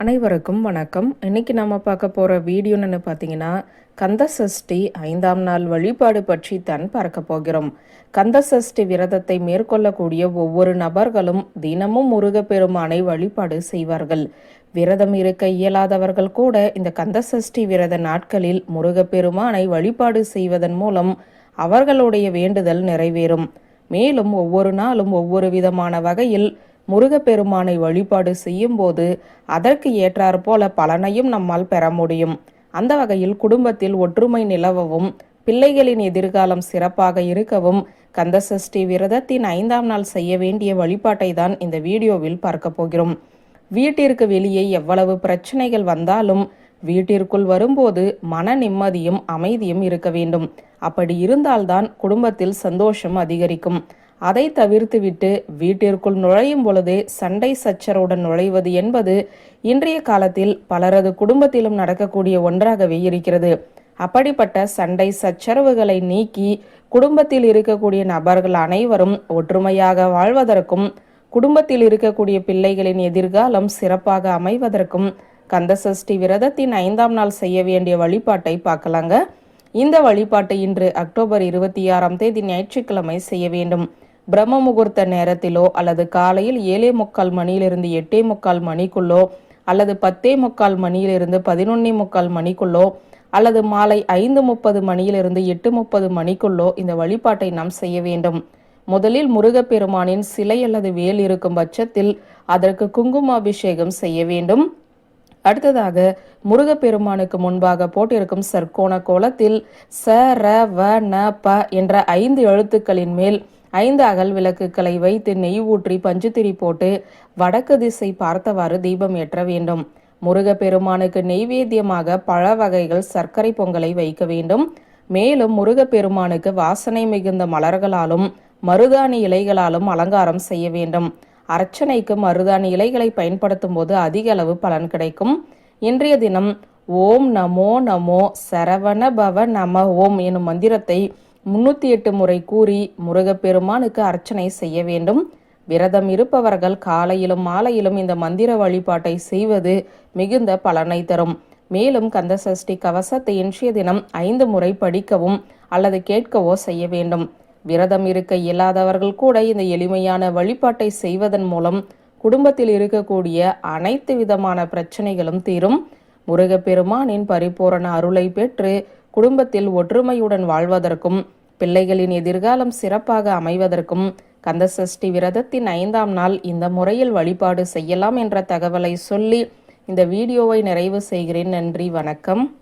அனைவருக்கும் வணக்கம். இன்னைக்கு நம்ம பார்க்க போகிற வீடியோன்னு பார்த்தீங்கன்னா கந்த சஷ்டி ஐந்தாம் நாள் வழிபாடு பற்றி தான் பார்க்க போகிறோம். கந்த சஷ்டி விரதத்தை மேற்கொள்ளக்கூடிய ஒவ்வொரு நபர்களும் தினமும் முருகப்பெருமானை வழிபாடு செய்வார்கள். விரதம் இருக்க இயலாதவர்கள் கூட இந்த கந்த சஷ்டி விரத நாட்களில் முருகப்பெருமானை வழிபாடு செய்வதன் மூலம் அவர்களுடைய வேண்டுதல் நிறைவேறும். மேலும் ஒவ்வொரு நாளும் ஒவ்வொரு விதமான வகையில் முருகப்பெருமானை வழிபாடு செய்யும்போது அதற்கு ஏற்றாற்போல பலனையும் நம்மால் பெற முடியும். அந்த வகையில் குடும்பத்தில் ஒற்றுமை நிலவவும் பிள்ளைகளின் எதிர்காலம் சிறப்பாக இருக்கவும் கந்தசஷ்டி விரதத்தின் ஐந்தாம் நாள் செய்ய வேண்டிய வழிபாட்டை தான் இந்த வீடியோவில் பார்க்க போகிறோம். வீட்டிற்கு வெளியே எவ்வளவு பிரச்சனைகள் வந்தாலும் வீட்டிற்குள் வரும்போது மன நிம்மதியும் அமைதியும் இருக்க வேண்டும். அப்படி இருந்தால்தான் குடும்பத்தில் சந்தோஷம் அதிகரிக்கும். அதை தவிர்த்துவிட்டு வீட்டிற்குள் நுழையும் பொழுதே சண்டை சச்சரவுடன் நுழைவது என்பது இன்றைய காலத்தில் பலரது குடும்பத்திலும் நடக்கக்கூடிய ஒன்றாகவே இருக்கிறது. அப்படிப்பட்ட சண்டை சச்சரவுகளை நீக்கி குடும்பத்தில் இருக்கக்கூடிய நபர்கள் அனைவரும் ஒற்றுமையாக வாழ்வதற்கும் குடும்பத்தில் இருக்கக்கூடிய பிள்ளைகளின் எதிர்காலம் சிறப்பாக அமைவதற்கும் கந்தசஷ்டி விரதத்தின் ஐந்தாம் நாள் செய்ய வேண்டிய வழிபாட்டை பார்க்கலாங்க. இந்த வழிபாட்டை இன்று அக்டோபர் இருபத்தி ஆறாம் தேதி ஞாயிற்றுக்கிழமை செய்ய வேண்டும். பிரம்ம முகூர்த்த நேரத்திலோ அல்லது காலையில் ஏழே முக்கால் மணியிலிருந்து எட்டே முக்கால் மணிக்குள்ளோ அல்லது பத்தே முக்கால் மணியிலிருந்து பதினொன்னே முக்கால் மணிக்குள்ளோ அல்லது மாலை ஐந்து முப்பது மணியிலிருந்து எட்டு முப்பது மணிக்குள்ளோ இந்த வழிபாட்டை நாம் செய்ய வேண்டும். முதலில் முருகப்பெருமானின் சிலை அல்லது வேல் இருக்கும் பட்சத்தில் அதற்கு குங்குமாபிஷேகம் செய்ய வேண்டும். அடுத்ததாக முருகப்பெருமானுக்கு முன்பாக போட்டிருக்கும் சர்க்கோண கோலத்தில் ச ர வ ந ப என்ற ஐந்து எழுத்துக்களின் மேல் ஐந்து அகல் விளக்குகளை வைத்து நெய் ஊற்றி பஞ்சுத்திரி போட்டு வடக்கு திசை பார்த்தவாறு தீபம் ஏற்ற வேண்டும். முருகப்பெருமானுக்கு நெய்வேத்தியமாக பழ வகைகள் சர்க்கரை பொங்கலை வைக்க வேண்டும். மேலும் முருகப்பெருமானுக்கு வாசனை மிகுந்த மலர்களாலும் மருதாணி இலைகளாலும் அலங்காரம் செய்ய வேண்டும். அர்ச்சனைக்கு மருதாணி இலைகளை பயன்படுத்தும் போது அதிக அளவு பலன் கிடைக்கும். இன்றைய தினம் ஓம் நமோ நமோ சரவண பவ நம ஓம் எனும் மந்திரத்தை முன்னூற்றி எட்டு முறை கூறி முருகப்பெருமானுக்கு அர்ச்சனை செய்ய வேண்டும். விரதம் இருப்பவர்கள் காலையிலும் மாலையிலும் இந்த மந்திர வழிபாட்டை செய்வது மிகுந்த பலனை தரும். மேலும் கந்தசஷ்டி கவசத்தை இன்றைய தினம் ஐந்து முறை படிக்கவும் அல்லது கேட்கவோ செய்ய வேண்டும். விரதம் இருக்க இயலாதவர்கள் கூட இந்த எளிமையான வழிபாட்டை செய்வதன் மூலம் குடும்பத்தில் இருக்கக்கூடிய அனைத்து விதமான பிரச்சனைகளும் தீரும். முருகப்பெருமானின் பரிபூரண அருளை பெற்று குடும்பத்தில் ஒற்றுமையுடன் வாழ்வதற்கும் பிள்ளைகளின் எதிர்காலம் சிறப்பாக அமைவதற்கும் கந்தசஷ்டி விரதத்தின் ஐந்தாம் நாள் இந்த முறையில் வழிபாடு செய்யலாம் என்ற தகவலை சொல்லி இந்த வீடியோவை நிறைவு செய்கிறேன். நன்றி வணக்கம்.